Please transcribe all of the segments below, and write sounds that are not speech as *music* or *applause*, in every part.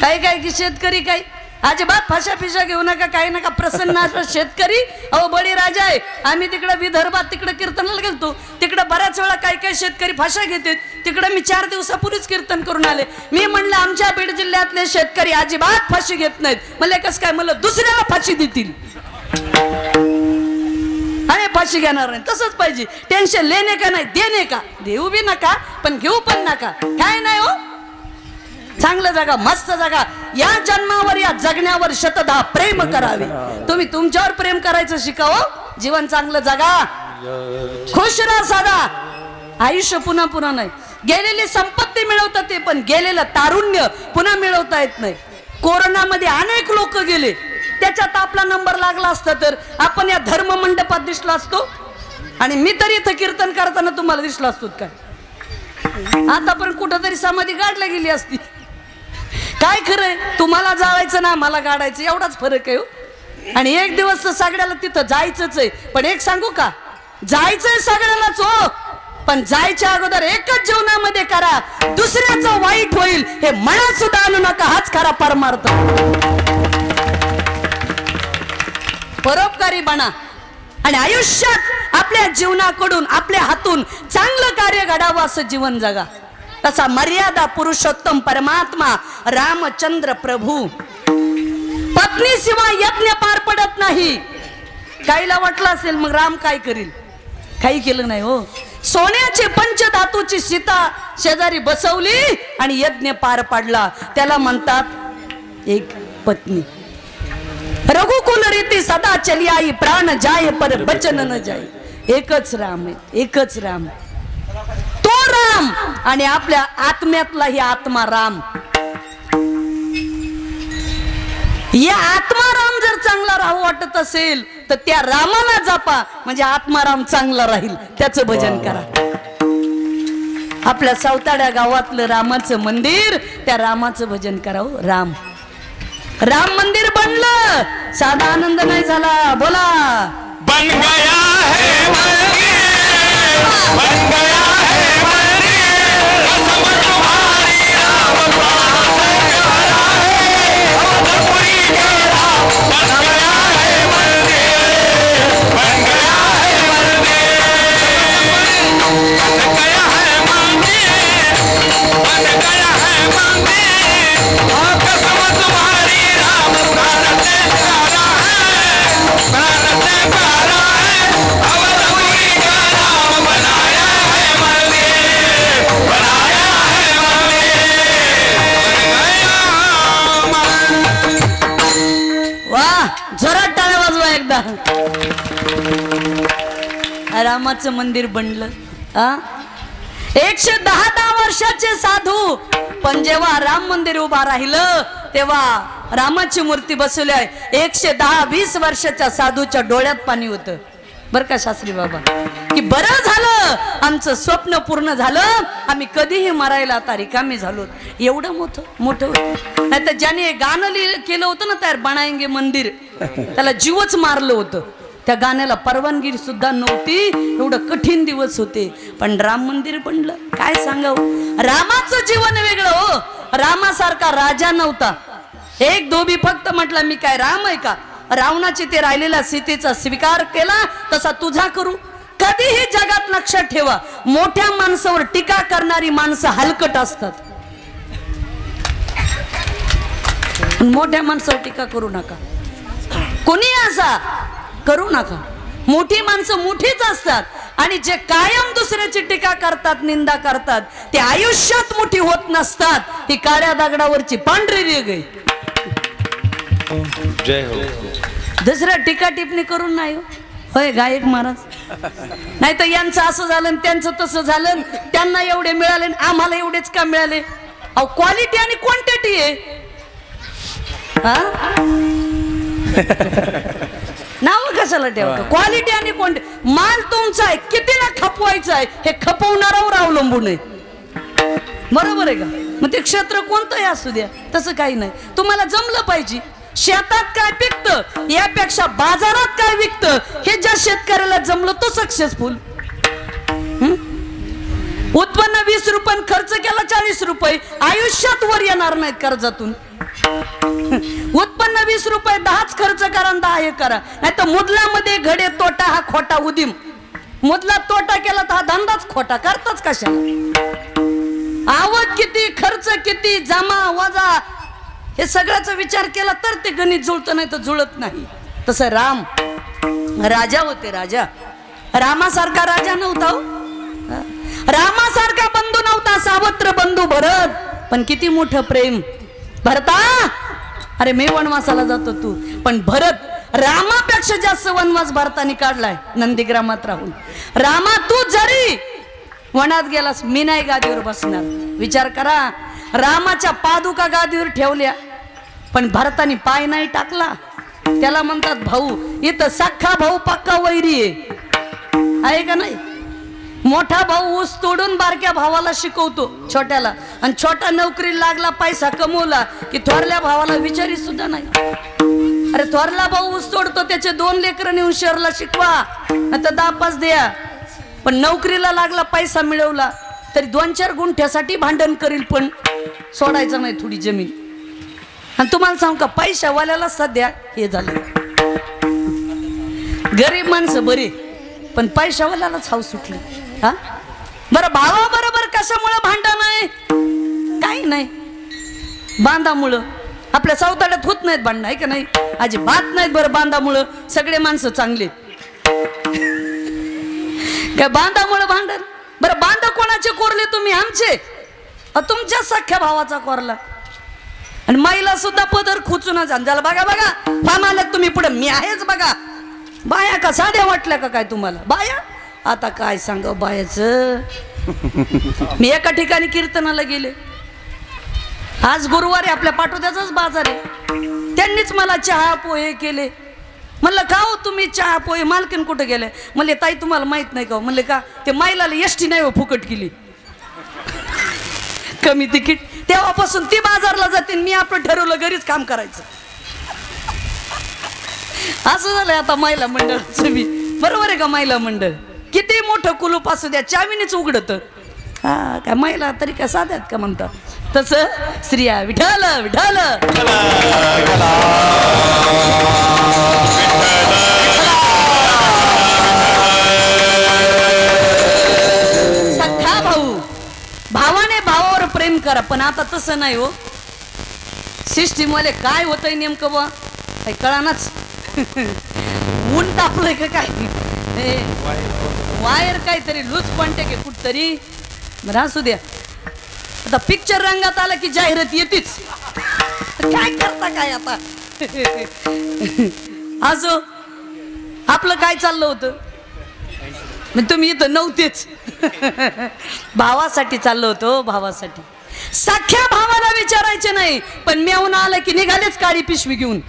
काही काय की शेतकरी काय अजिबात फाशा पिशा घेऊ नका काही नका. प्रसन्न असं शेतकरी अहो बळी राजा आहे. आम्ही तिकडं विदर्भात तिकडं कीर्तनाला गेलतो. तिकडं बऱ्याच वेळा काही काही शेतकरी फाशा घेते तिकडं मी चार दिवसापूर्वीच कीर्तन करून आले. मी म्हणलं आमच्या बीड जिल्ह्यातले शेतकरी अजिबात फाशी घेत नाहीत. म्हणले कसं काय म्हणलं दुसऱ्याला फाशी देतील. अरे फाशी घेणार नाही. तसंच पाहिजे. टेन्शन लेणे का नाही देणे का? देऊ बी नका पण घेऊ पण नका. काय नाही हो? चांगलं जगा मस्त जगा. या जन्मावर या जगण्यावर शतदा प्रेम करावे. तुम्ही तुमच्यावर प्रेम करायचं शिकाव. जीवन चांगलं जगा. खुश राहा साधा. आयुष्य पुन्हा पुन्हा नाही. गेलेली संपत्ती मिळवतात ते पण गेलेलं तारुण्य पुन्हा मिळवता येत नाही. कोरोनामध्ये अनेक लोक गेले. त्याच्यात आपला नंबर लागला असता तर आपण या धर्म मंडपात दिसलो असतो. आणि मी तरी इथं कीर्तन करताना तुम्हाला दिसलो असतो काय? आतापर्यंत कुठं तरी समाधी गाडल्या गेली असती. काय खरंय? तुम्हाला जाळायचं ना मला गाडायचं एवढाच फरक आहे हो. आणि एक दिवस तर सगळ्याला तिथं जायचंच आहे. पण एक सांगू का? जायचंय सगळ्यालाच हो. पण जायच्या अगोदर एकच जीवनामध्ये करा. दुसऱ्याचं वाईट होईल हे मनात सुद्धा आणू नका. हाच खरा परमार्थ. परोपकारी बना आणि आयुष्यात आपल्या जीवनाकडून आपल्या हातून चांगलं कार्य घडावं असं जीवन जगा. तसा मर्यादा पुरुषोत्तम परमात्मा रामचंद्र प्रभू. पत्नी शिवाय यज्ञ पार पडत नाही. काहीला वाटलं असेल मग राम काय करील? काही केलं नाही हो. सोन्याची पंचधातूची सीता शेजारी बसवली आणि यज्ञ पार पाडला. त्याला म्हणतात एक पत्नी. रघुकुल रीती सदा चली आई प्राण जाय पर बचन न जाय. एकच राम आहे एकच राम तो राम आणि आपल्या आत्म्यातला ही आत्मा राम. या आत्माराम जर चांगला राहू वाटत असेल तर त्या रामाला जपा. म्हणजे आत्माराम चांगला राहील. त्याचं भजन करा. आपल्या सावताड्या गावातलं रामाचं मंदिर त्या रामाचं भजन करा हो राम. राम मंदिर बनलं. साधा आनंद नाही झाला. बोला. बन गया है मंदिर बन गया रामाचं मंदिर बनलं आ वर्षाचे साधू. पण जेव्हा राम मंदिर उभा राहिलं तेव्हा रामाची मूर्ती बसवली आहे. एकशे दहा वीस वर्षाच्या साधूच्या डोळ्यात पाणी होतं. बर का शास्त्री बाबा? की बरं झालं. आमचं स्वप्न पूर्ण झालं. आम्ही कधीही मरायला आता रिकामी झालो. एवढं मोठं मोठं होतं. नाही तर ज्याने गाणं लिहिलं केलं होतं ना तयार बनायंगे मंदिर त्याला जीवच मारलं होतं. त्या गाण्याला परवानगी सुद्धा नव्हती. एवढं कठीण दिवस होते. पण राम मंदिर बनलं. काय सांगाव? रामाचं जीवन वेगळं हो. रामासारखा राजा नव्हता. एक धोबी फक्त म्हटलं मी काय राम आहे का? रावणाची ते राहिलेल्या सीतेचा स्वीकार केला. तसा तुझा करू. कधीही जगात लक्षात ठेवा. मोठ्या माणसावर टीका करणारी माणसं हलकट असतात. मोठ्या माणसावर टीका करू नका. कोणी असा? करू नका. मोठी माणसं मोठीच असतात. आणि जे कायम दुसऱ्याची टीका करतात निंदा करतात ते आयुष्यात मोठी होत नसतात. ही काळ्या दगडावरची पांढरी रेग आहे. जय हो. दुसऱ्या टीका टिप्पणी करून नाही हो. होय गायक महाराज. नाही तर यांचं असं झालं त्यांचं तसं झालं त्यांना एवढे मिळाले आणि आम्हाला एवढेच का मिळाले? अहो क्वालिटी आणि क्वांटिटी आहे. हा? नाव कशाला ठेवतो? क्वालिटी आणि क्वांटिटी माल तुमचा आहे. कितीला खपवायचा आहे हे खपवणारावर अवलंबून आहे. बरोबर आहे का? मग ते क्षेत्र कोणतंही असू द्या तसं काही नाही. तुम्हाला जमलं पाहिजे शेतात काय पिकतं यापेक्षा बाजारात काय विकतं हे ज्या शेतकऱ्याला जमलं तो सक्सेसफुल उत्पन्न वीस रुपये खर्च केला चाळीस रुपये आयुष्यात वर येणार नाहीत कर्जातून. उत्पन्न वीस रुपये दहाच खर्च करा दहा हे करा. नाही तर मुदलामध्ये घडे तोटा हा खोटा उदीम. मुदला तोटा केला तर हा धंदाच खोटा. करताच कशा आवक किती खर्च किती जमा वजा हे सगळ्याचा विचार केला तर ते गणित जुळतं नाही तर जुळत नाही. तसं राम राजा होते राजा. रामासारखा राजा नव्हता हो. रामासारखा बंधू नव्हता सावत्र बंधू भरत. पण किती मोठं प्रेम. भरता अरे मी वनवासाला जातो तू. पण भरत रामापेक्षा जास्त वनवास भारताने काढलाय नंदीग्रामात राहून. रामा तू जरी वनात गेलास मी नाही गादीवर बसणार. विचार करा रामाच्या पादुका गादीवर ठेवल्या पण भारताने पाय नाही टाकला. त्याला म्हणतात भाऊ इथं सख्खा भाऊ पक्का वैरी आहे. का नाही? मोठा भाऊ ऊस तोडून बारक्या भावाला शिकवतो छोट्याला. आणि छोटा नोकरी लागला पैसा कमवला की थोरल्या भावाला विचारी सुद्धा नाही. अरे थोरला भाऊ ऊस तोडतो त्याचे दोन लेकरं नेऊन शहरला शिकवा. आता दहा द्या. पण नोकरीला लागला पैसा मिळवला तरी दोन चार गुंठ्यासाठी भांडण करील पण सोडायचं नाही थोडी जमीन. आणि तुम्हाला सांग का पैशावाल्याला सध्या हे झालं. गरीब माणसं बरे पण पैशावाल्यालाच हाव सुटली. हा? बरं भावा बरोबर कशामुळं भांडण आहे? काही नाही. बांधामुळं. आपल्या सावताड्यात होत नाहीत भांडण आहे का नाही? अजिबात नाहीत बरं बांधामुळं. सगळे माणसं चांगले काय बांधामुळं भांडण? बरं बांधा कोणाचे कोरले तुम्ही? आमचे. तुमच्या सख्या भावाचा कोरला. आणि माईला सुद्धा पदर खुचून झाला बघा बघा. फाम तुम्ही पुढे मी आहेच बघा. बाया का साध्या वाटल्या का काय तुम्हाला? बाया? आता काय सांगा बायाच? मी एका ठिकाणी कीर्तनाला गेले. आज गुरुवारी आपल्या पाठोद्याचाच बाजार आहे. त्यांनीच मला चहा पोहे केले. म्हणलं का हो तुम्ही चहा पोहे? मालकीन कुठं गेले? म्हणले ताई तुम्हाला माहीत नाही का हो? म्हणले का? ते महिलाला एसटी नाही हो फुकट केली. कमी तिकीट. तेव्हापासून ती बाजारला जाते मी आपलं ठरवलं घरीच काम करायचं. असं झालंय आता महिला मंडळाचं मी बरोबर आहे का महिला मंडळ? किती मोठं कुलूप असू द्या चावीनेच उघडत. हा काय महिला तरी काय साध्यात का म्हणतात तसं स्त्रिया विठाल विठाल सख्खा भाऊ भावाने भावावर प्रेम करा पण आता तसं नाही हो. सिस्टीम वाले काय होतंय नेमकं बा काही कळानाच. *laughs* ऊन तापलंय का काय? हे, वायर काहीतरी लूज पणते की कुठतरी? बरं असू द्या. आता पिक्चर रंगात आला की जाहिरात येतेच. काय करता काय आता? *laughs* असो आपलं काय चाललं होतं? मग तुम्ही इथं नव्हतेच. *laughs* भावासाठी चाललो होतो हो, भावासाठी. सख्या भावाला विचारायचे नाही पण मेवून आलं की निघालेच काळी पिशवी घेऊन.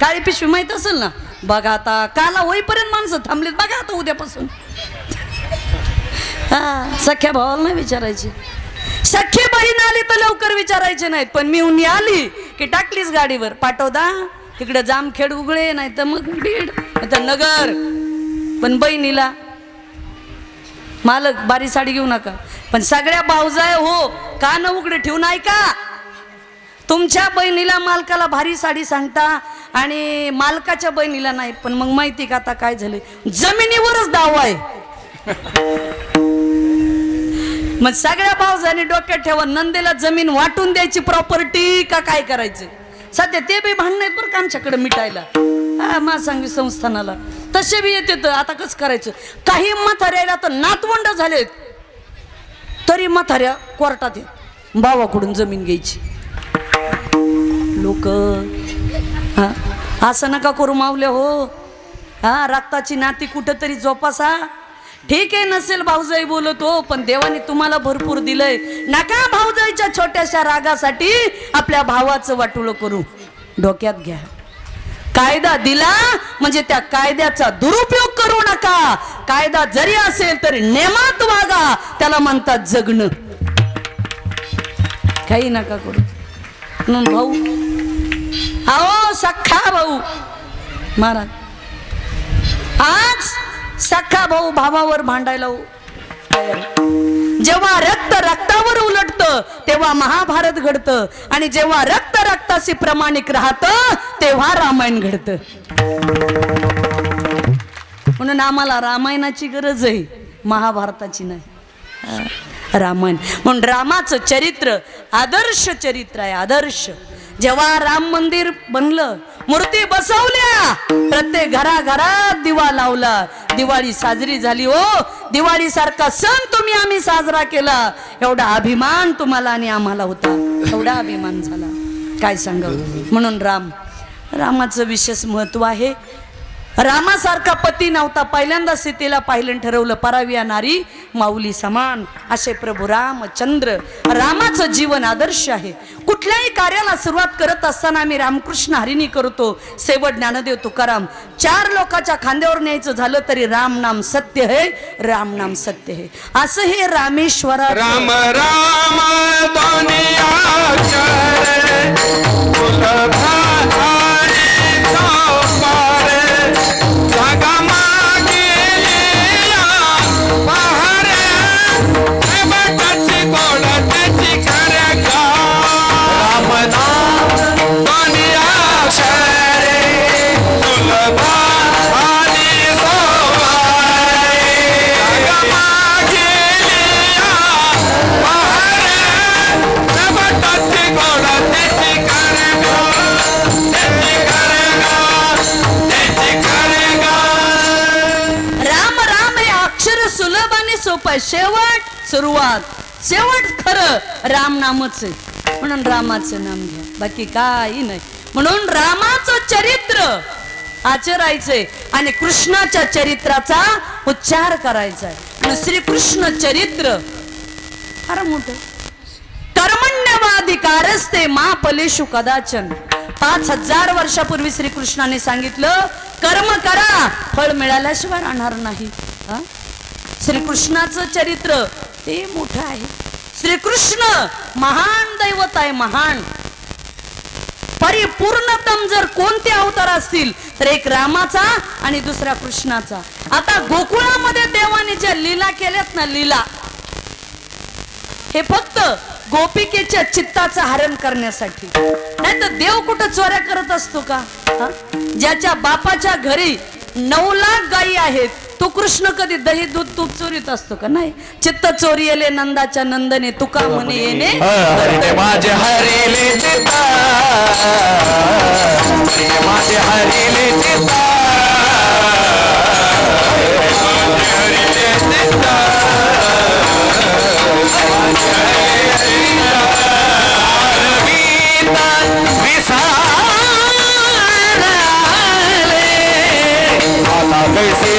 काळी पिशवी माहीत असेल ना? बघा आता काला होईपर्यंत माणसं थांबलीत. बघा आता उद्यापासून. हा सख्या भावाला नाही विचारायचे. सख्खी बहीण आली तर लवकर विचारायचे नाहीत पण मी उन्ही आली की टाकलीच गाडीवर. पाठवदा तिकडे जामखेड उघडे नाही तर मग बीड नाही तर नगर. पण बहिणीला मालक बारी साडी घेऊ नका. पण सगळ्या भाऊजाय हो का न उघडे ठेवून ऐका. तुमच्या बहिणीला मालकाला भारी साडी सांगता आणि मालकाच्या बहिणीला नाही पण मग माहिती का आता काय झाले जमिनीवरच दावा आहे. मग सगळ्या भाऊजांनी डोक्यात ठेवा नंदेला जमीन वाटून द्यायची प्रॉपर्टी का काय करायचं? सध्या ते बी भांडण आहेत बरं का आमच्याकडे मिटायला. हा मा सांगवी संस्थानाला. तसे बी येते तर आता कसं करायचं? काही म्हाताऱ्याला तर नातवंड झालेत. तरी म्हाताऱ्या कोर्टात येत भावाकडून जमीन घ्यायची. लोक असं नका करू मावले हो. हा रक्ताची नाती कुठंतरी जोपासा. ठीक आहे नसेल भाऊजाई बोलत हो पण देवाने तुम्हाला भरपूर दिलंय. नका भाऊजाईच्या छोट्याशा रागासाठी आपल्या भावाचं वाटुलं करू. डोक्यात घ्या. कायदा दिला म्हणजे त्या कायद्याचा दुरुपयोग करू नका. कायदा जरी असेल तरी नेमात वागा. त्याला म्हणतात जगणं. काही नका करू. म्हणून भाऊ. अहो सख्खा भाऊ. महाराज. आज सख्खा भाऊ भावावर भांडायला जेव्हा रक्त रक्तावर उलटतं तेव्हा महाभारत घडतं. आणि जेव्हा रक्त रक्ताशी प्रमाणिक राहतं तेव्हा रामायण घडतं. म्हणून आम्हाला रामायणाची गरज आहे महाभारताची नाही. रामन. म्हणून रामाचं चरित्र आदर्श चरित्र आहे आदर्श. जेव्हा राम मंदिर बनलं मूर्ती बसवल्या. प्रत्येक घराघरात दिवा लावला. दिवाळी साजरी झाली हो. दिवाळी सारखा सण तुम्ही आम्ही साजरा केला. एवढा अभिमान तुम्हाला आणि आम्हाला होता. एवढा अभिमान झाला. काय सांगा म्हणून राम रामाचं विशेष महत्त्व आहे. रामासारखा पती नव्हता. पहिल्यांदा सीतेला पाहिलं ठरवलं पराविया नारी माऊली समान. असे प्रभू रामचंद्र रामाचं जीवन आदर्श आहे. कुठल्याही कार्याला सुरुवात करत असताना आम्ही रामकृष्ण हरिणी करतो. सेवट ज्ञानदेव तुकाराम. चार लोकाच्या खांद्यावर न्यायचं झालं तरी राम नाम सत्य है राम नाम सत्य है असं हे रामेश्वरा राम राम शेवट सुरुवात. शेवट खरं राम नामच आहे. म्हणून रामाचं नाम घ्या. बाकी काही नाही. म्हणून रामाचं चरित्र आचरायचंय आणि कृष्णाच्या चरित्राचा उच्चार करायचा आहे आणि श्रीकृष्ण चरित्र फार मोठ. कर्मण्यवाधिकारस्ते मा पलेशु कदाचन. पाच हजार वर्षापूर्वी श्रीकृष्णाने सांगितलं कर्म करा फळ मिळाल्याशिवाय राहणार नाही. हा? श्रीकृष्णाचं चरित्र. ते मोठं आहे. श्रीकृष्ण महान दैवत आहे महान. परिपूर्णतम जर कोणते अवतार असतील तर एक रामाचा आणि दुसरा कृष्णाचा. आता गोकुळामध्ये देवाने ज्या लीला केल्यात ना लीला हे फक्त गोपिकेच्या चित्ताचं हरण करण्यासाठी. नाही तर देव कुठं चोऱ्या करत असतो का? ज्याच्या बापाच्या घरी नऊ लाख गायी आहेत. तो कृष्ण कधी दही दूध तूप चोरीत असतो का नाही चित्त चोरी येले नंदाच्या नंदने तुका म्हणे येणे माझे हरिले चित्ता माझे हरिले चित्ता आता कैसे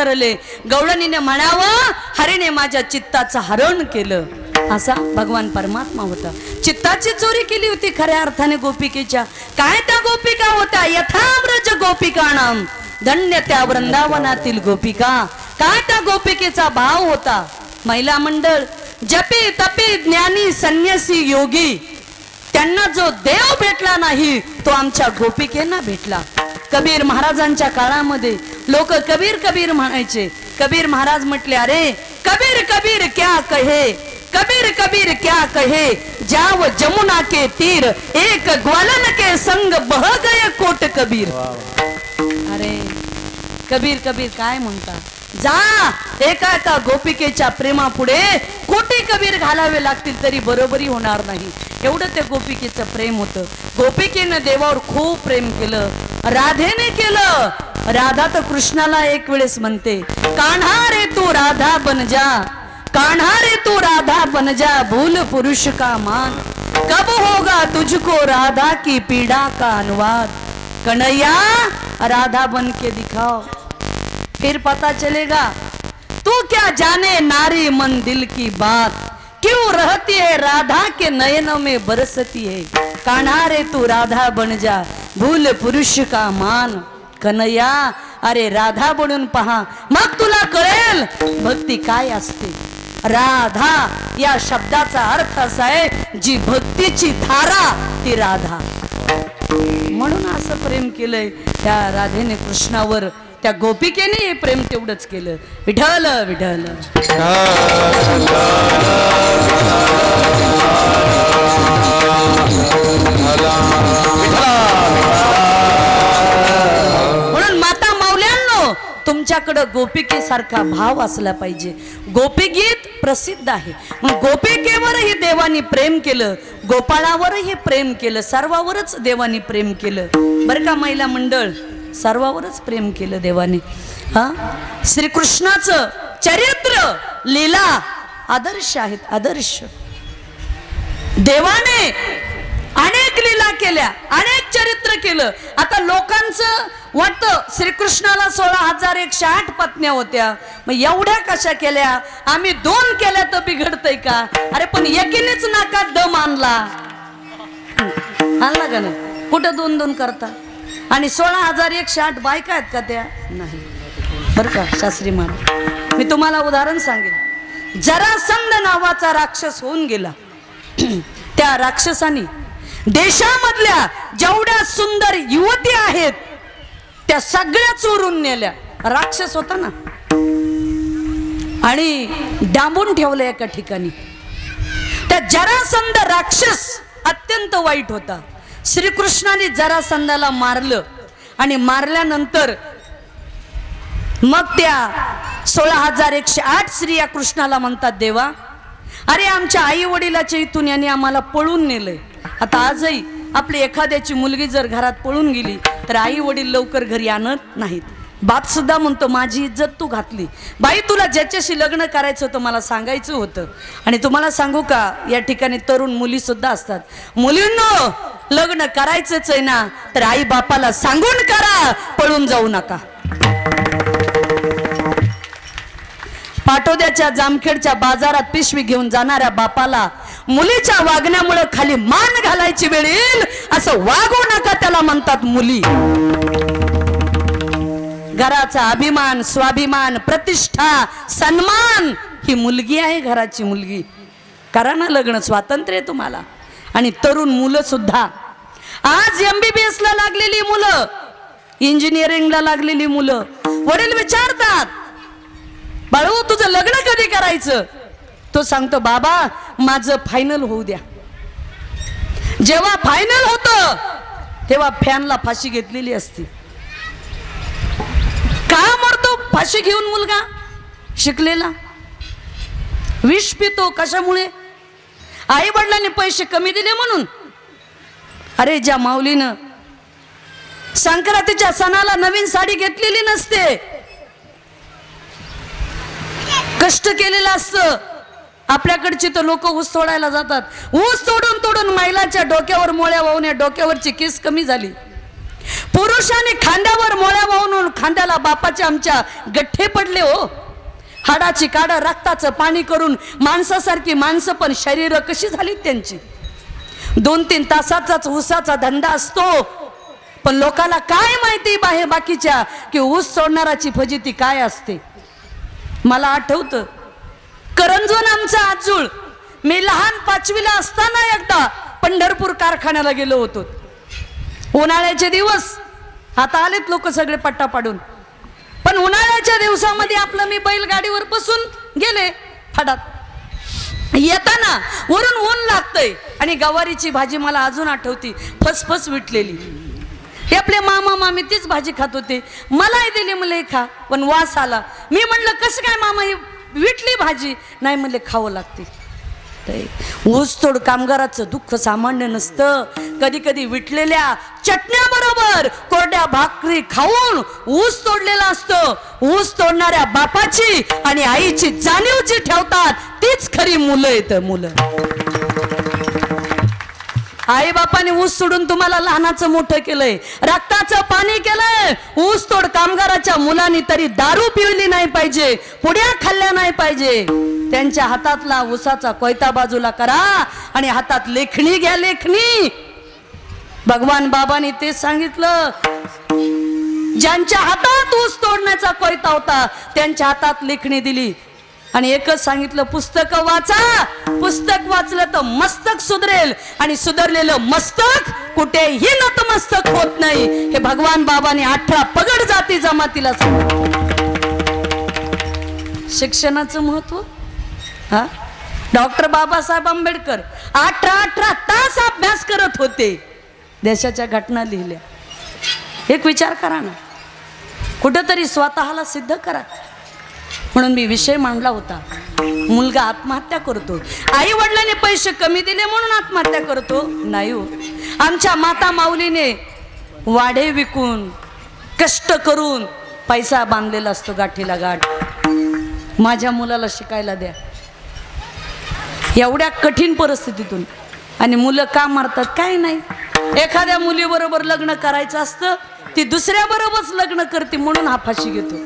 विसरले. गवळणीने म्हणावं हरिने माझ्या चित्ताचं हरण केलं. असा भगवान परमात्मा होता. चित्ताची चोरी केली होती खऱ्या अर्थाने गोपिकेच्या. काय त्या गोपिका होत्या? यथाव्रज गोपिकाणाम धन्य त्या वृंदावनातील गोपिका. काय त्या गोपिकेचा भाव होता? महिला मंडळ जपी तपी ज्ञानी संन्यासी योगी. त्यांना जो देव भेटला नाही तो आमच्या गोपिकेना भेटला. कबीर महाराजांच्या काळामध्ये लोक कबीर कबीर म्हणायचे. कबीर महाराज म्हटले अरे कबीर कबीर क्या कहे? कबीर कबीर क्या कहे? जाव जमुना के तीर एक ग्वालन के संग बह गए कोट कबीर. अरे कबीर कबीर काय म्हणता? जा. एका एका गोपिकेच्या प्रेमापुढे? कोटी कबीर घालावे लागतील तरी बरोबरी होणार नाही. एवढं ते गोपिकेचं प्रेम होतं. गोपिकेनं देवावर खूप प्रेम केलं. राधेने केलं. राधा तर कृष्णाला एक वेळेस म्हणते कान्हा रे तू राधा बन जा. कान्हा रे तू राधा बन जा. भूल पुरुष का मान. कब होगा तुझको राधा की पीड़ा का अनुवाद. कन्हैया राधा बन के दिखाओ. फिर पता चलेगा। तू क्या जाने नारी मन दिल की बात? क्यों रहती है राधा के नयनों में बरसती है? कान्हा रे तू राधा बन जा भूल पुरुष का मान। कन्हैया अरे राधा बनून पहा। मग तुला कळेल भक्ती काय असते? राधा या शब्दाचा अर्थ असा आहे जी भक्तीची धारा ती राधा. म्हणून असं प्रेम केलंय त्या राधेने कृष्णावर. त्या गोपिकेने हे प्रेम तेवढंच केलं. विठल विठल म्हणून माता माऊल्यांनो तुमच्याकडं गोपिकेसारखा भाव असला पाहिजे. गोपीगीत प्रसिद्ध आहे. मग गोपिकेवरही देवानी प्रेम केलं गोपाळावरही प्रेम केलं सर्वावरच देवानी प्रेम केलं. बरं का महिला मंडळ? सर्वावरच प्रेम केलं देवाने. हा? श्रीकृष्णाचं चरित्र लीला आदर्श आहेत आदर्श. देवाने अनेक लीला केल्या अनेक चरित्र केलं. आता लोकांचं वाटतं श्रीकृष्णाला सोळा हजार एकशे आठ पत्न्या होत्या. मग एवढ्या कशा केल्या? आम्ही दोन केल्या तर बिघडतंय का? अरे पण एकीनेच नाका दम आणला. आणला का नाही? कुठं दोन दोन करता? आणि सोळा हजार एकशे आठ बायका आहेत का त्या? नाही. बरं का शास्त्री मान मी तुम्हाला उदाहरण सांगेन. जरासंध नावाचा राक्षस होऊन गेला. *clears throat* त्या राक्षसानी देशामधल्या जेवढ्या सुंदर युवती आहेत त्या सगळ्या चोरून नेल्या. राक्षस होता ना. आणि डांबून ठेवलं एका ठिकाणी. त्या जरासंध राक्षस अत्यंत वाईट होता. श्रीकृष्णाने जरासंधाला मारलं आणि मारल्यानंतर मग त्या सोळा हजार एकशे आठ स्त्रिया कृष्णाला म्हणतात देवा अरे आमच्या आई वडिलाच्या इथून यांनी आम्हाला पळून नेलंय. आता आजही आपली एखाद्याची मुलगी जर घरात पळून गेली तर आई वडील लवकर घरी आणत नाहीत. बाप सुद्धा म्हणतो माझी इज्जत तू घातली. बाई तुला ज्याच्याशी लग्न करायचं होतं मला सांगायचं होतं. आणि तुम्हाला सांगू का या ठिकाणी तरुण मुली सुद्धा असतात. मुलींनो लग्न करायचंच आहे ना तर आई बापाला सांगून करा पळून जाऊ नका. पाटोद्याच्या जामखेडच्या बाजारात पिशवी घेऊन जाणाऱ्या बापाला मुलीच्या वागण्यामुळे खाली मान घालायची वेळ येईल असं वागू नका त्याला म्हणतात मुली. घराचा अभिमान स्वाभिमान प्रतिष्ठा सन्मान ही मुलगी आहे घराची मुलगी. करा ना लग्न स्वातंत्र्य आहे तुम्हाला. आणि तरुण मुलं सुद्धा. आज एमबीबीएस ला लागलेली मुलं इंजिनिअरिंगला लागलेली मुलं वडील विचारतात बाळू तुझं लग्न कधी करायचं? तो सांगतो बाबा माझं फायनल होऊ द्या. जेव्हा फायनल होतं तेव्हा फॅनला फाशी घेतलेली असती. का मरतो फाशी घेऊन मुलगा शिकलेला. विष पितो कशामुळे? आई वडिलांनी पैसे कमी दिले म्हणून. अरे ज्या माऊलीनं संक्रांतीच्या सणाला नवीन साडी घेतलेली नसते. कष्ट केलेलं असतं. आपल्याकडची तर लोक ऊस तोडायला जातात. ऊस तोडून तोडून महिलाच्या डोक्यावर मोळ्या वाहून या डोक्यावरची केस कमी झाली. पुरुषाने खांद्यावर मोळ्या वाहून खांद्याला बापाच्या आमच्या गठ्ठे पडले हो. हाडाची काढ रक्ताचं पाणी करून माणसासारखी माणसं पण शरीर कशी झाली त्यांची? दोन तीन तासाचाच ऊसाचा धंदा असतो. पण लोकाला काय माहिती बाहे बाकीच्या की ऊस सोडणाराची फजिती काय असते? मला आठवतं करंजून आमचा आजूळ. मी लहान पाचवीला असताना एकदा पंढरपूर कारखान्याला गेलो होतो. उन्हाळ्याचे दिवस आता आलेत लोक सगळे पट्टा पाडून. पण उन्हाळ्याच्या दिवसामध्ये आपलं मी बैलगाडीवर बसून गेले फाडात येताना वरून ऊन लागतंय आणि गवारीची भाजी मला अजून आठवती फसफस विटलेली. हे आपले मामा मामी तीच भाजी खात होते. मलाही दिली मला खा. पण वास आला. मी म्हणलं कसं काय मामा ही विटली भाजी? नाही म्हणले खावं लागते. ऊसतोड कामगाराचं दुःख सामान्य नसतं. कधी कधी विटलेल्या चटण्याबरोबर कोरड्या भाकरी खाऊन ऊस तोडलेला असतो. ऊस तोडणाऱ्या बापाची आणि आईची जाणीव जी ठेवतात. तीच खरी मुलं येत मुलं. आई बापाने ऊस सोडून तुम्हाला लहानाचं मोठं केलंय. रक्ताचं पाणी केलंय. ऊस तोड कामगाराच्या मुलांनी तरी दारू पिवली नाही पाहिजे. पुड्या खाल्ल्या नाही पाहिजे. त्यांच्या हातातला ऊसाचा कोयता बाजूला करा आणि हातात लेखणी घ्या लेखणी. भगवान बाबांनी तेच सांगितलं. ज्यांच्या हातात ऊस तोडण्याचा कोयता होता त्यांच्या हातात लेखणी दिली. आणि एकच सांगितलं पुस्तक वाचा. पुस्तक वाचलं तर मस्तक सुधरेल. आणि सुधरलेलं मस्तक कुठेही नतमस्तक होत नाही. हे भगवान बाबाने अठरा पगड जाती जमातीला सांगितलं. शिक्षणाचं महत्त्व? हा? डॉक्टर बाबासाहेब आंबेडकर अठरा अठरा तास अभ्यास करत होते. देशाच्या घटना लिहिल्या. एक विचार करा ना. कुठंतरी स्वतःला सिद्ध करा. म्हणून मी विषय मांडला होता. मुलगा आत्महत्या करतो. आई वडिलांनी पैसे कमी दिले म्हणून आत्महत्या करतो. नाही हो. आमच्या माता माऊलीने वाढे विकून कष्ट करून पैसा बांधलेला असतो गाठीला गाठ. माझ्या मुलाला शिकायला द्या. एवढ्या कठीण परिस्थितीतून. आणि मुलं का मारतात? काय नाही. एखाद्या मुलीबरोबर लग्न करायचं असतं ती दुसऱ्या बरोबरच लग्न करते म्हणून हा फाशी घेतो.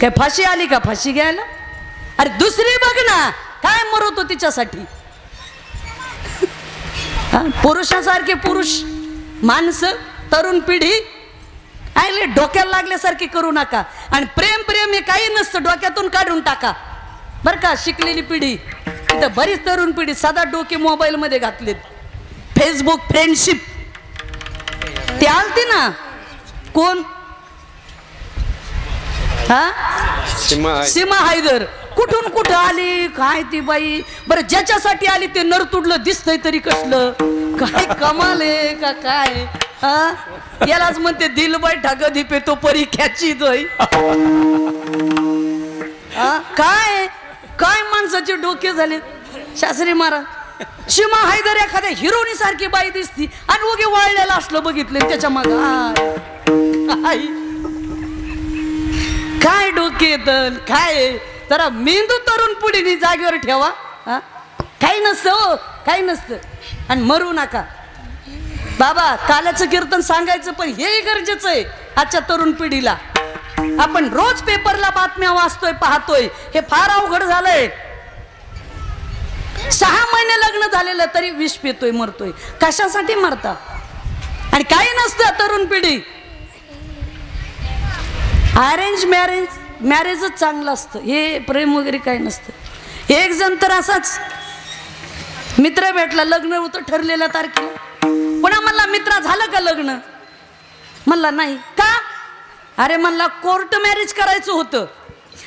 काय फाशी आली का फाशी घ्यायला? अरे दुसरी बघ ना काय मरवतो तिच्यासाठी? पुरुषासारखे पुरुष माणसं तरुण पिढी आयले डोक्याला लागल्यासारखे करू नका. आणि प्रेम प्रेम हे काही नसतं डोक्यातून काढून टाका. बरं का शिकलेली पिढी. इथं बरीच तरुण पिढी साधा डोके मोबाईलमध्ये घातलेत. फेसबुक फ्रेंडशिप ते आलते ना? कोण? हा? सीमा हैदर कुठून कुठं आली? काय ती बाई? बरं ज्याच्यासाठी आली ते नर तुडलं दिसतंय तरी कसलं? काय कमाल आहे का काय? हा? यालाच म्हणते दिल बैठा कधी पे तो परी ख्याची जोय हा? काय? काय माणसाचे डोके झाले? शास्त्री महाराज शिमा हैदर एखाद्या हिरोनी सारखी बाई दिसती आणि उगे वाळलेलं असलं बघितलं त्याच्या माग काय डोके येतं काय? जरा मेंदू तरुण पुढे जागेवर ठेवा हा? काही नसतं हो काही नसतं. आणि मरू नका. बाबा काल्याचं कीर्तन सांगायचं पण हे गरजेचं आहे आजच्या तरुण पिढीला. आपण रोज पेपरला बातम्या वाचतोय पाहतोय. हे फार अवघड झालंय. सहा महिने लग्न झालेलं तरी विष पितोय मरतोय. कशासाठी मरता? आणि काही नसतं तरुण पिढी. अरेंज मॅरेज मॅरेजच चांगलं असतं. हे प्रेम वगैरे काही नसतं. एक जण तर असाच. मित्र भेटला लग्न होतं ठरलेल्या तारखेला. पुन्हा म्हणला मित्रा झालं का लग्न? म्हणला नाही. का? अरे म्हणला कोर्ट मॅरेज करायचं होतं.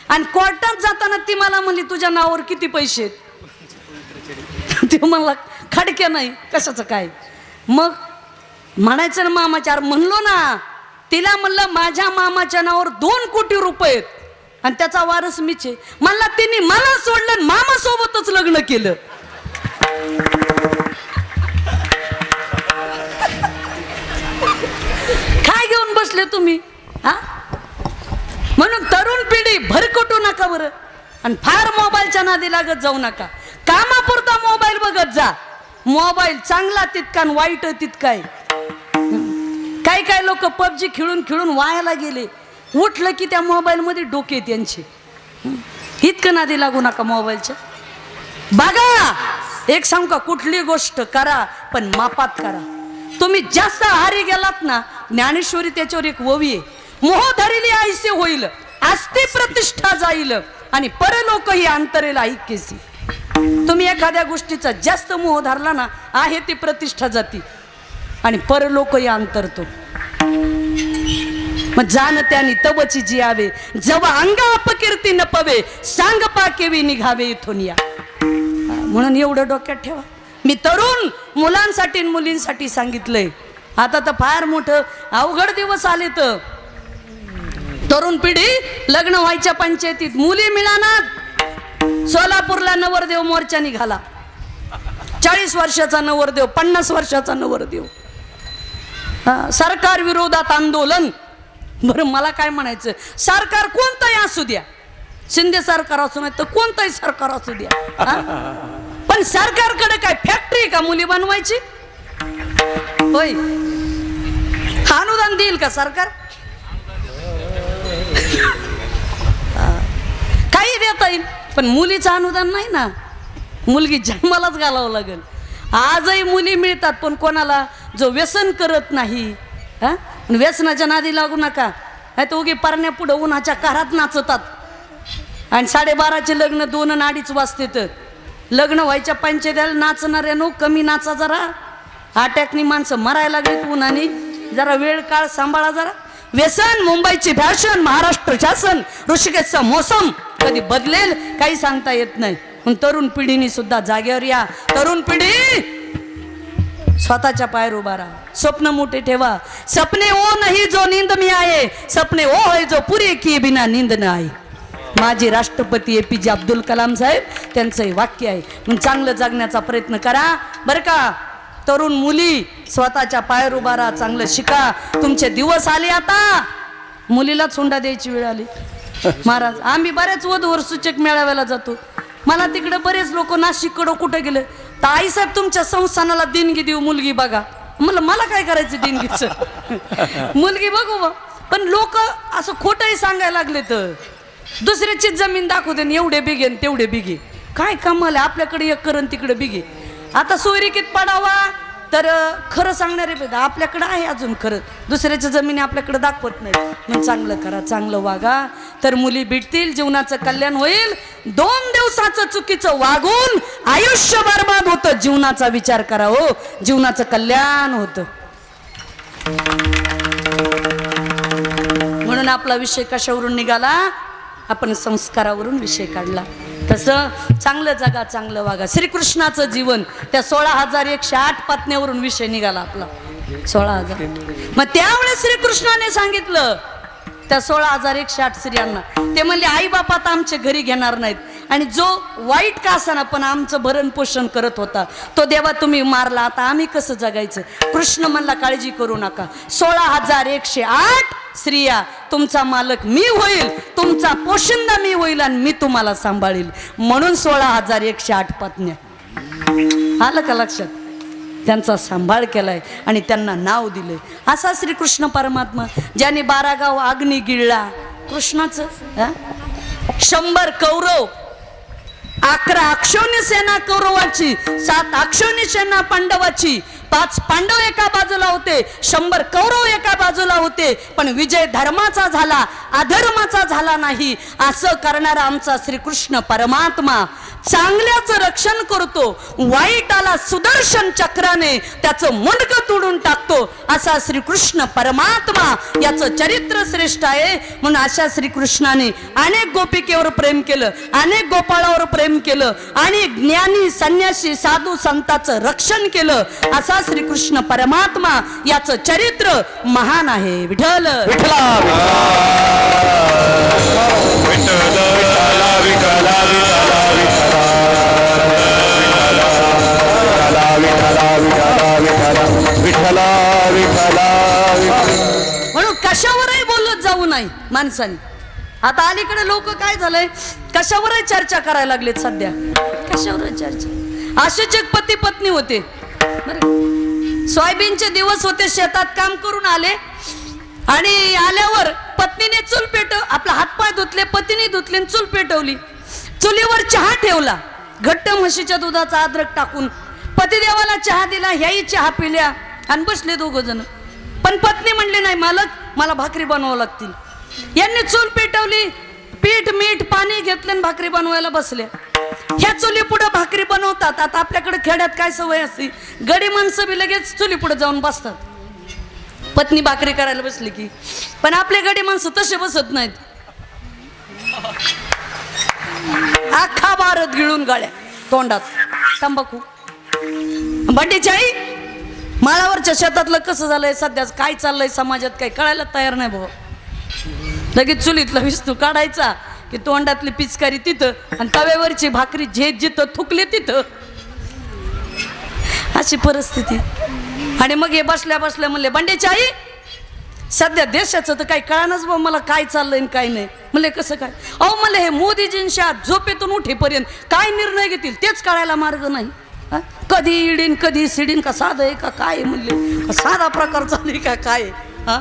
आणि कोर्टात जाताना ती मला म्हणली तुझ्या नावावर किती पैसे आहेत? *laughs* ते म्हणला खडके नाही कशाचं काय? मग म्हणायचं ना मामाच्या अरे म्हणलो ना तिला म्हणलं माझ्या मामाच्या नावावर दोन कोटी रुपये आहेत. आणि त्याचा वारस मीच आहे. म्हणला तिने मला सोडलं मामासोबतच लग्न केलं. *laughs* काय घेऊन बसले तुम्ही? हा? म्हणून तरुण पिढी भरकटू नका बरं. आणि फार मोबाईलच्या नादी लागत जाऊ नका. कामापुरता मोबाईल बघत जा. मोबाईल चांगला तितका आणि वाईट तितका आहे. काही काही लोक पबजी खेळून खेळून वायाला गेले. उठलं की त्या मोबाईलमध्ये डोके त्यांचे इतकं नादी लागू नका मोबाईलच्या. बघा एक सांग का कुठली गोष्ट करा पण मापात करा. तुम्ही जास्त आहारी गेलात ना ज्ञानेश्वरी त्याच्यावर एक ववी आहे. मोह धरिली आईसे होईल आस्ती प्रतिष्ठा जाईल आणि परलोक ही अंतरेल ऐकेसी. तुम्ही एखाद्या गोष्टीचा जास्त मोह धरला ना आहे ती प्रतिष्ठा जाती आणि परलोक ही अंतरतो. मग जाण त्याने तवची जियावे जव अंगा अपकीर्ती न पवे सांग पाकेवी निघावे इथून या. म्हणून एवढं डोक्यात ठेवा. मी तरुण मुलांसाठी मुलींसाठी सांगितलंय. आता तर फार मोठं अवघड दिवस आले तर तरुण पिढी लग्न व्हायच्या पंचायतीत मुली मिळाना सोलापूरला नवरदेव मोर्चा निघाला. चाळीस वर्षाचा नवरदेव पन्नास वर्षाचा नवरदेव. हा, सरकार विरोधात आंदोलन. बरं मला काय म्हणायचं? सरकार कोणतंही असू द्या. शिंदे सरकार असू नाही तर कोणतंही सरकार असू द्या. पण सरकारकडे काय फॅक्टरी का मुली बनवायची? होय. अनुदान देईल का सरकार? *laughs* काही देता येईल पण मुलीचं अनुदान नाही ना. मुलगी जन्मालाच घालावं लागेल. आजही मुली मिळतात पण कोणाला जो व्यसन करत नाही हा? व्यसनाच्या नादी लागू नका. नाही तर उगी पारण्या पुढं उन्हाच्या कारात नाचतात. आणि साडेबाराचे लग्न दोन आणि अडीच वाजते तर. लग्न व्हायच्या पंचायतीला नाचणाऱ्या नो कमी नाचा जरा. अटॅकनी माणसं मरायला लागलीत उन्हाने. जरा वेळ काळ सांभाळा जरा. व्यसन मुंबईची फॅशन महाराष्ट्र शासन ऋषिकेशचा मोसम. कधी बदलेल काही सांगता येत नाही. पण तरुण पिढीने सुद्धा जागेवर या. तरुण पिढी स्वतःच्या पायर उभा राहा. स्वप्न मोठे ठेवा. सपने ओ नाही जो नींद मी आहे. सपने ओ होय जो पुरे की बिना निंद न आहे. माजी राष्ट्रपती ए पी जे अब्दुल कलाम साहेब त्यांचं हे वाक्य आहे. म्हणून चांगलं जगण्याचा प्रयत्न करा. बरं का? तरुण मुली स्वतःच्या पायर उभा राहा चांगलं शिका. तुमचे दिवस आले आता. मुलीलाच हुंडा द्यायची वेळ आली. महाराज आम्ही बऱ्याच वधूवर सूचक मेळाव्याला जातो. मला तिकडे बरेच लोक नाशिककडं कुठं गेले? तर आईसाहेब तुमच्या संस्थानाला देणगी देऊ मुलगी बघा. म्हणलं मला काय करायचं देणगीचं? *laughs* मुलगी बघू बा. पण लोक असं खोटंही सांगायला लागले तर. दुसऱ्याचीच जमीन दाखवते एवढे बिघे तेवढे बिघे काय कमाल? आपल्याकडे एक करण तिकडे बिघे आता सोयरिकीत पडावा. तर खरं सांगणारे बघा आपल्याकडं आहे अजून खरं. दुसऱ्याच्या जमिनी आपल्याकडं दाखवत नाही मग चांगलं करा चांगलं वागा. तर मुली भेटतील जीवनाचं कल्याण होईल. दोन दिवसाचं चुकीचं वागून आयुष्य बर्बाद होतं. जीवनाचा विचार करा हो. जीवनाचं कल्याण होतं. म्हणून आपला विषय कशावरून निघाला? आपण संस्कारावरून विषय काढला. तसं चांगलं जगा चांगलं वागा. श्रीकृष्णाचं जीवन त्या सोळा हजार एकशे आठ पत्न्यावरून विषय निघाला आपला. सोळा हजार. मग त्यावेळेस श्रीकृष्णाने सांगितलं त्या सोळा हजार एकशे आठ स्त्रियांना. ते म्हणले आई बाप आता आमचे घरी घेणार नाहीत. आणि जो वाईट का असाना पण आमचं भरण पोषण करत होता तो देवा तुम्ही मारला. आता आम्ही कसं जगायचं? कृष्ण म्हणला काळजी करू नका. सोळा हजार एकशे आठ स्त्रिया तुमचा मालक मी होईल तुमचा पोशिंदा मी होईल आणि मी तुम्हाला सांभाळील. म्हणून सोळा हजार एकशे आठ पत्न्या. आलं का लक्षात? त्यांचा सांभाळ केलाय आणि त्यांना नाव दिले असा श्रीकृष्ण परमात्मा ज्याने बारागाव अग्नि अग्नी गिळला. कृष्णाचं शंभर कौरव अकरा अक्षोणी सेना कौरवाची सात अक्षोणी सेना पांडवाची पाच पांडव एका बाजूला होते शंभर कौरव एका बाजूला होते पण विजय धर्माचा झाला अधर्माचा झाला नाही. असं करणारा आमचा श्रीकृष्ण परमात्मा चांगल्याचं रक्षण करतो वाईटाला सुदर्शन चक्राने त्याचं मुंडक तोडून टाकतो. असा श्रीकृष्ण परमात्मा याचं चरित्र श्रेष्ठ आहे. म्हणून अशा श्रीकृष्णाने अनेक गोपिकेवर प्रेम केलं अनेक गोपाळावर प्रेम केलं आणि ज्ञानी संन्यासी साधू संताचं रक्षण केलं. असा श्रीकृष्ण परमात्मा याचं चरित्र महान आहे. विठ्ठला. विठ्ठला. म्हणून कशावरही बोलत जाऊ नाही माणसाने. आता अलीकडे लोक काय झालंय? कशावरही चर्चा करायला लागलेत सध्या. कशावरही चर्चा. असेच एक पती पत्नी होते. सोयाबीनचे दिवस होते शेतात काम करून आले. आणि आल्यावर पत्नीने चूल पेटव आपला हातपाय धुतले पतीने धुतले चूल पेटवली. चुलीवर चहा ठेवला. घट्ट म्हशीच्या दुधाचा अद्रक टाकून पतिदेवाला चहा दिला ह्याही चहा पिल्या आणि बसले दोघं जण. पण पत्नी म्हणली नाही मालक मला भाकरी बनवावं लागतील. यांनी चूल पेटवली पीठ मीठ पाणी घेतलं आणि भाकरी बनवायला बसल्या ह्या चुली पुढे भाकरी बनवतात. आता आपल्याकडे खेड्यात काय सवय असते? गडी माणसं बी लगेच चुली पुढे जाऊन बसतात. पत्नी भाकरी करायला बसली की. पण आपले गडी माणसं तसे बसत नाहीत. अख्खा भारत गिळून गाड्या तोंडात. तंबाखू. बंडीची आई माळावरच्या शेतातलं कसं झालंय सध्या? काय चाललंय समाजात? काय कळायला तयार नाही भाऊ. लगेच चुलीतला विस्तू काढायचा. की तोंडातली पिचकारी तिथं आणि तव्यावरची भाकरी झेत जिथं थुकले तिथं. अशी परिस्थिती. आणि मग हे बसल्या बसल्या म्हणले बंडेची आई सध्या देशाचं तर काही कळानच बा मला काय चाललंय आणि काय नाही. म्हणले कसं काय? अहो म्हणले हे मोदीजींच्या झोपेतून उठेपर्यंत काय निर्णय घेतील तेच कळायला मार्ग नाही. हा? कधी इडीन कधी सिडीन का साधं आहे का काय म्हणले. साधा प्रकार चालू का काय हा?